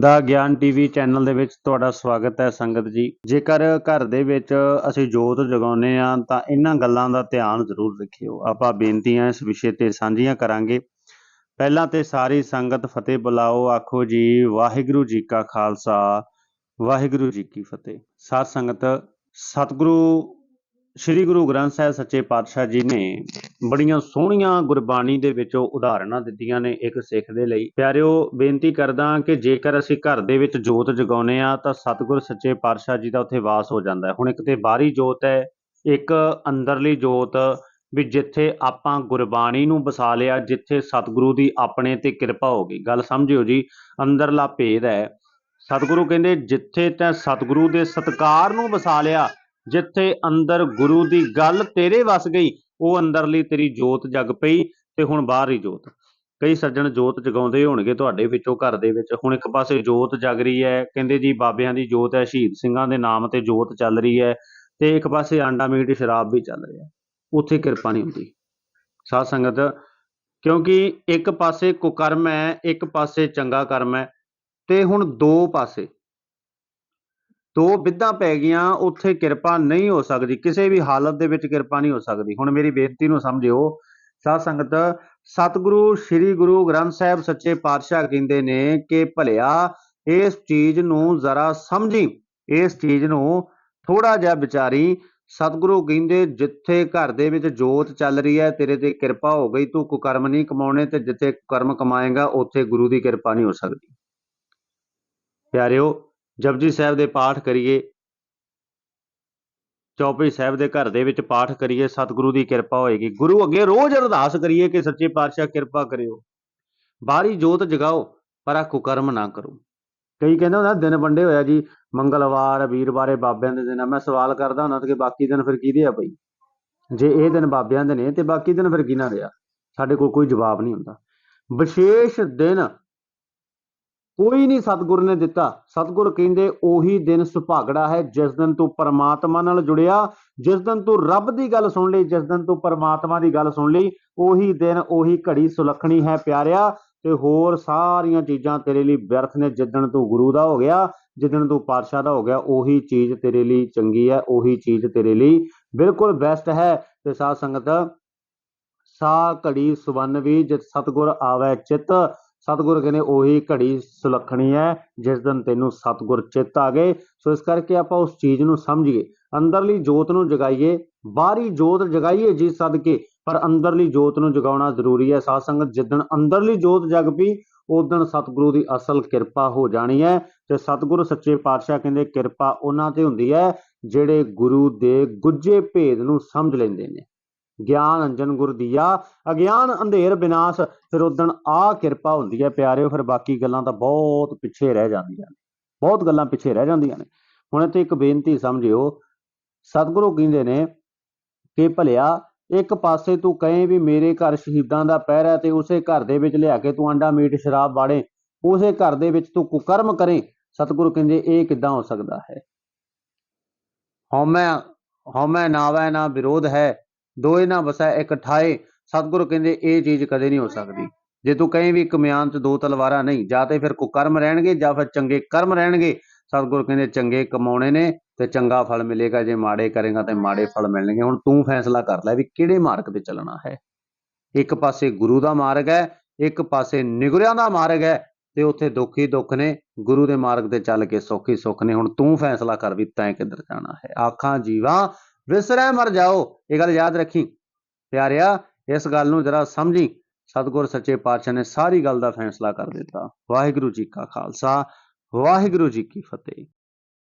ਦਾ ਗਿਆਨ TV channel ਦੇ ਵਿੱਚ ਤੁਹਾਡਾ ਸਵਾਗਤ ਹੈ ਸੰਗਤ ਜੀ। ਜੇਕਰ ਘਰ ਦੇ ਵਿੱਚ ਅਸੀਂ ਜੋਤ ਜਗਾਉਂਦੇ ਆ ਤਾਂ ਇਹਨਾਂ ਗੱਲਾਂ ਦਾ ਧਿਆਨ ਜ਼ਰੂਰ ਰੱਖਿਓ। ਆਪਾਂ ਬੇਨਤੀਆਂ ਇਸ ਵਿਸ਼ੇ ਤੇ ਸਾਂਝੀਆਂ ਕਰਾਂਗੇ। ਪਹਿਲਾਂ ਤੇ ਸਾਰੀ ਸੰਗਤ ਫਤਿਹ ਬੁਲਾਓ। ਆਖੋ ਜੀ, ਵਾਹਿਗੁਰੂ ਜੀ ਕਾ ਖਾਲਸਾ, ਵਾਹਿਗੁਰੂ ਜੀ ਕੀ ਫਤਿਹ। ਸਾਧ ਸੰਗਤ, ਸਤਿਗੁਰੂ ਸ੍ਰੀ ਗੁਰੂ ਗ੍ਰੰਥ ਸਾਹਿਬ ਸੱਚੇ ਪਾਤਸ਼ਾਹ ਜੀ ਨੇ ਬੜੀਆਂ ਸੋਹਣੀਆਂ ਗੁਰਬਾਣੀ ਦੇ ਵਿੱਚੋਂ ਉਦਾਹਰਨਾਂ ਦਿੱਤੀਆਂ ਨੇ ਇੱਕ ਸਿੱਖ ਦੇ ਲਈ। ਪਿਆਰਿਓ, ਬੇਨਤੀ ਕਰਦਾ ਕਿ ਜੇਕਰ ਅਸੀਂ ਘਰ ਦੇ ਵਿੱਚ ਜੋਤ ਜਗਾਉਨੇ ਆ ਤਾਂ ਸਤਿਗੁਰ ਸੱਚੇ ਪਾਤਸ਼ਾਹ ਜੀ ਦਾ ਉੱਥੇ ਵਾਸ ਹੋ ਜਾਂਦਾ ਹੈ। ਹੁਣ ਇੱਕ ਤੇ ਬਾਹਰੀ ਜੋਤ ਹੈ, ਇੱਕ ਅੰਦਰਲੀ ਜੋਤ, ਵੀ ਜਿੱਥੇ ਆਪਾਂ ਗੁਰਬਾਣੀ ਨੂੰ ਵਸਾ ਲਿਆ, ਜਿੱਥੇ ਸਤਿਗੁਰੂ ਦੀ ਆਪਣੇ ਤੇ ਕਿਰਪਾ ਹੋ ਗਈ। ਗੱਲ ਸਮਝਿਓ ਜੀ, ਅੰਦਰਲਾ ਭੇਦ ਹੈ। ਸਤਿਗੁਰੂ ਕਹਿੰਦੇ, ਜਿੱਥੇ ਤੈਂ ਸਤਿਗੁਰੂ ਦੇ ਸਤਕਾਰ ਨੂੰ ਵਸਾ ਲਿਆ ਜਿੱਥੇ ਅੰਦਰ ਗੁਰੂ ਦੀ ਗੱਲ ਤੇਰੇ ਵਸ ਗਈ, ਉਹ ਅੰਦਰਲੀ ਤੇਰੀ ਜੋਤ ਜਗ ਪਈ ਤੇ ਹੁਣ ਬਾਹਰ ਹੀ ਜੋਤ। ਕਈ ਸੱਜਣ ਜੋਤ ਜਗਾਉਂਦੇ ਹੋਣਗੇ ਤੁਹਾਡੇ ਵਿੱਚੋਂ ਘਰ ਦੇ ਵਿੱਚ। ਹੁਣ ਇੱਕ ਪਾਸੇ ਜੋਤ ਜਗ ਰਹੀ ਹੈ, ਕਹਿੰਦੇ ਜੀ ਬਾਬਿਆਂ ਦੀ ਜੋਤ ਹੈ, ਸ਼ਹੀਦ ਸਿੰਘਾਂ ਦੇ ਨਾਮ ਤੇ ਜੋਤ ਚੱਲ ਰਹੀ ਹੈ ਤੇ ਇੱਕ ਪਾਸੇ ਆਂਡਾ ਮੀਟ ਸ਼ਰਾਬ ਵੀ ਚੱਲ ਰਿਹਾ। ਉੱਥੇ ਕਿਰਪਾ ਨਹੀਂ ਹੁੰਦੀ। ਸਾਧ ਸੰਗਤ, ਕਿਉਂਕਿ ਇੱਕ ਪਾਸੇ ਕੁਕਰਮ ਹੈ, ਇੱਕ ਪਾਸੇ ਚੰਗਾ ਕਰਮ ਹੈ ਤੇ ਹੁਣ ਦੋ ਪਾਸੇ ਦੋ ਵਿਧਾਂ ਪੈ ਗਈਆਂ, ਉੱਥੇ ਕਿਰਪਾ ਨਹੀਂ ਹੋ ਸਕਦੀ, ਕਿਸੇ ਵੀ ਹਾਲਤ ਦੇ ਵਿੱਚ ਕਿਰਪਾ ਨਹੀਂ ਹੋ ਸਕਦੀ। ਹੁਣ ਮੇਰੀ ਬੇਨਤੀ ਨੂੰ ਸਮਝਿਓ, ਸਾਧ ਸੰਗਤ, ਸਤਿਗੁਰੂ, ਸ੍ਰੀ ਗੁਰੂ ਗ੍ਰੰਥ ਸਾਹਿਬ ਸੱਚੇ ਪਾਤਸ਼ਾਹ ਕਹਿੰਦੇ ਨੇ ਕਿ ਭਲਿਆ, ਇਸ ਚੀਜ਼ ਨੂੰ ਜ਼ਰਾ ਸਮਝੀ, ਇਸ ਚੀਜ਼ ਨੂੰ ਥੋੜਾ ਜਿਹਾ ਵਿਚਾਰੀ। ਸਤਿਗੁਰੂ ਕਹਿੰਦੇ, ਜਿੱਥੇ ਘਰ ਦੇ ਵਿੱਚ ਜੋਤ ਚੱਲ ਰਹੀ ਹੈ, ਤੇਰੇ ਤੇ ਕਿਰਪਾ ਹੋ ਗਈ, ਤੂੰ ਕੁਕਰਮ ਨਹੀਂ ਕਮਾਉਣੇ ਤੇ ਜਿੱਥੇ ਕਰਮ ਕਮਾਏਗਾ, ਉੱਥੇ ਗੁਰੂ ਦੀ ਕਿਰਪਾ ਨਹੀਂ ਹੋ ਸਕਦੀ। ਪਿਆਰਿਓ ਜਪਜੀ ਸਾਹਿਬ ਦੇ ਪਾਠ ਕਰੀਏ। ਚੌਪਈ ਸਾਹਿਬ ਦੇ ਘਰ ਦੇ ਵਿੱਚ ਪਾਠ ਕਰੀਏ, ਸਤਿਗੁਰੂ ਦੀ ਕਿਰਪਾ ਹੋਏਗੀ। ਗੁਰੂ ਅੱਗੇ ਰੋਜ਼ ਅਰਦਾਸ ਕਰੀਏ ਕਿ ਸੱਚੇ ਪਾਤਸ਼ਾਹ ਕਿਰਪਾ ਕਰਿਓ। ਬਾਹਰੀ ਜੋਤ ਜਗਾਓ, ਪਰ ਆ ਕੁਕਰਮ ਨਾ ਕਰੋ। ਕਈ ਕਹਿੰਦੇ ਹੁੰਦਾ ਦਿਨ ਵੰਡੇ ਹੋਇਆ ਜੀ, ਮੰਗਲਵਾਰ, ਵੀਰਵਾਰੇ ਬਾਬਿਆਂ ਦੇ ਦਿਨ ਆ। ਮੈਂ ਸਵਾਲ ਕਰਦਾ ਹੁੰਦਾ ਕਿ ਬਾਕੀ ਦਿਨ ਫਿਰ ਕਿਹਦੇ ਆ ਬਈ? ਜੇ ਇਹ ਦਿਨ ਬਾਬਿਆਂ ਦੇ ਨੇ ਤੇ ਬਾਕੀ ਦਿਨ ਫਿਰ ਕਿਹਨਾਂ ਦੇ ਆ ਸਾਡੇ ਕੋਲ ਕੋਈ ਜਵਾਬ ਨਹੀਂ ਹੁੰਦਾ। ਵਿਸ਼ੇਸ਼ ਦਿਨ ਕੋਈ ਨਹੀਂ ਸਤਿਗੁਰ ਨੇ ਦਿੱਤਾ। ਸਤਿਗੁਰ ਕਹਿੰਦੇ, ਉਹੀ ਦਿਨ ਸੁਭਾਗੜਾ ਹੈ, ਜਿਸ ਦਿਨ ਤੂੰ ਪਰਮਾਤਮਾ ਨਾਲ ਜੁੜਿਆ, ਜਿਸ ਦਿਨ ਤੂੰ ਰੱਬ ਦੀ ਗੱਲ ਸੁਣ ਲਈ, ਜਿਸ ਦਿਨ ਤੂੰ ਪਰਮਾਤਮਾ ਦੀ ਗੱਲ ਸੁਣ ਲਈ, ਉਹੀ ਦਿਨ, ਉਹੀ ਘੜੀ ਸੁਲੱਖਣੀ ਹੈ ਪਿਆਰਿਆ। ਤੇ ਹੋਰ ਸਾਰੀਆਂ ਚੀਜ਼ਾਂ ਤੇਰੇ ਲਈ ਵਿਅਰਥ ਨੇ। ਜਿੱਦਣ ਤੂੰ ਗੁਰੂ ਦਾ ਹੋ ਗਿਆ ਜਿੱਦਣ ਤੂੰ ਪਾਤਸ਼ਾਹ ਦਾ ਹੋ ਗਿਆ, ਉਹੀ ਚੀਜ਼ ਤੇਰੇ ਲਈ ਚੰਗੀ ਹੈ, ਉਹੀ ਚੀਜ਼ ਤੇਰੇ ਲਈ ਬਿਲਕੁਲ ਬੈਸਟ ਹੈ। ਤੇ ਸਾਧ ਸੰਗਤ ਸਾ ਘੜੀ ਸੁਵੰਨ ਵੀ ਜਿਤ ਸਤਗੁਰ ਆਵੇ ਚਿਤ ਸਤਗੁਰ ਕਹਿੰਦੇ ਉਹੀ ਘੜੀ ਸੁਲੱਖਣੀ ਹੈ, ਜਿਸ ਦਿਨ ਤੈਨੂੰ ਸਤਗੁਰ ਚਿੱਤ ਆ ਗਏ। ਸੋ ਇਸ ਕਰਕੇ ਆਪਾਂ ਉਸ ਚੀਜ਼ ਨੂੰ ਸਮਝੀਏ। ਅੰਦਰਲੀ ਜੋਤ ਨੂੰ ਜਗਾਈਏ, ਬਾਹਰੀ ਜੋਤ ਜਗਾਈਏ ਜੀ ਸਦਕੇ, ਪਰ ਅੰਦਰਲੀ ਜੋਤ ਨੂੰ ਜਗਾਉਣਾ ਜ਼ਰੂਰੀ ਹੈ। ਸਾਧ ਸੰਗਤ ਜਿੱਦਣ ਅੰਦਰਲੀ ਜੋਤ ਜਗ ਪਈ ਉਦਣ ਸਤਿਗੁਰੂ ਦੀ ਅਸਲ ਕਿਰਪਾ ਹੋ ਜਾਣੀ ਹੈ। ਤੇ ਸਤਿਗੁਰੂ ਸੱਚੇ ਪਾਤਸ਼ਾਹ ਕਹਿੰਦੇ ਕਿਰਪਾ ਉਹਨਾਂ ਤੇ ਹੁੰਦੀ ਹੈ, ਜਿਹੜੇ ਗੁਰੂ ਦੇ ਗੁੱਜੇ ਭੇਦ ਨੂੰ ਸਮਝ ਲੈਂਦੇ ਨੇ। ਗਿਆਨ ਅੰਜਨ ਗੁਰ ਦੀਆ। ਅਗਿਆਨ ਅੰਧੇਰ ਵਿਨਾਸ਼ ਫਿਰ ਉਦਣ ਆ ਕਿਰਪਾ ਹੁੰਦੀ ਹੈ ਪਿਆਰਿਓ, ਫਿਰ ਬਾਕੀ ਗੱਲਾਂ ਤਾਂ ਬਹੁਤ ਪਿੱਛੇ ਰਹਿ ਜਾਂਦੀਆਂ ਨੇ। ਬਹੁਤ ਗੱਲਾਂ ਪਿੱਛੇ ਰਹਿ ਜਾਂਦੀਆਂ ਨੇ। ਹੁਣ ਇੱਥੇ ਇੱਕ ਬੇਨਤੀ ਸਮਝਿਓ, ਸਤਿਗੁਰੂ ਕਹਿੰਦੇ ਨੇ ਕਿ ਭਲਿਆ, ਇੱਕ ਪਾਸੇ ਤੂੰ ਕਹੇ ਵੀ ਮੇਰੇ ਘਰ ਸ਼ਹੀਦਾਂ ਦਾ ਪਹਿਰਾ ਤੇ ਉਸੇ ਘਰ ਦੇ ਵਿੱਚ ਲਿਆ ਕੇ ਤੂੰ ਅੰਡਾ ਮੀਟ ਸ਼ਰਾਬ ਬਾੜੇ ਉਸੇ ਘਰ ਦੇ ਵਿੱਚ ਤੂੰ ਕੁਕਰਮ ਕਰੇ। ਸਤਿਗੁਰੂ ਕਹਿੰਦੇ, ਇਹ ਕਿੱਦਾਂ ਹੋ ਸਕਦਾ ਹੈ? ਹਉਮੈ ਹਉਮੈ ਨਾਵੈ ਨਾ ਵਿਰੋਧ ਹੈ। ਦੋਏ ਨਾ ਵਸੈ, ਇੱਕ ਠਾਏ। ਸਤਿਗੁਰੂ ਕਹਿੰਦੇ, ਇਹ ਚੀਜ਼ ਕਦੇ ਨਹੀਂ ਹੋ ਸਕਦੀ। ਜੇ ਤੂੰ ਕਹੀਂ ਵੀ ਕਮਿਆਨ ਚ ਦੋ ਤਲਵਾਰਾਂ ਨਹੀਂ, ਜਾਂ ਤੇ ਫਿਰ ਕੁਕਰਮ ਰਹਿਣਗੇ, ਜਾਂ ਫਿਰ ਚੰਗੇ ਕਰਮ ਰਹਿਣਗੇ, ਸਤਿਗੁਰੂ ਕਹਿੰਦੇ ਚੰਗੇ ਕਮਾਉਣੇ ਨੇ ਤੇ ਚੰਗਾ ਫਲ ਮਿਲੇਗਾ, ਜੇ ਮਾੜੇ ਕਰੇਗਾ ਤੇ ਮਾੜੇ ਫਲ ਮਿਲਣਗੇ। ਹੁਣ ਤੂੰ ਫੈਸਲਾ ਕਰ ਲੈ ਵੀ ਕਿਹੜੇ ਮਾਰਗ ਤੇ ਚੱਲਣਾ ਹੈ। ਇੱਕ ਪਾਸੇ ਗੁਰੂ ਦਾ ਮਾਰਗ ਹੈ, ਇੱਕ ਪਾਸੇ ਨਿਗੁਰਿਆਂ ਦਾ ਮਾਰਗ ਹੈ, ਤੇ ਉੱਥੇ ਦੁੱਖ ਹੀ ਦੁੱਖ ਨੇ, ਗੁਰੂ ਦੇ ਮਾਰਗ ਤੇ ਚੱਲ ਕੇ ਸੁੱਖ ਹੀ ਸੁੱਖ ਨੇ। ਹੁਣ ਤੂੰ ਫੈਸਲਾ ਕਰ ਵੀ ਤੈਂ ਕਿੱਧਰ ਜਾਣਾ ਹੈ। ਆਖਾਂ, ਜੀਵਾ ਵਿਸਰੈ ਮਰ ਜਾਓ। ਇਹ ਗੱਲ ਯਾਦ ਰੱਖੀ। ਪਿਆਰਿਆ, ਇਸ ਗੱਲ ਨੂੰ ਜਰਾ ਸਮਝੀ। ਸਤਿਗੁਰ ਸੱਚੇ ਪਾਤਸ਼ਾਹ ਨੇ ਸਾਰੀ ਗੱਲ ਦਾ ਫੈਸਲਾ ਕਰ ਦਿੱਤਾ। ਵਾਹਿਗੁਰੂ ਜੀ ਕਾ ਖਾਲਸਾ, ਵਾਹਿਗੁਰੂ ਜੀ ਕੀ ਫਤਿਹ।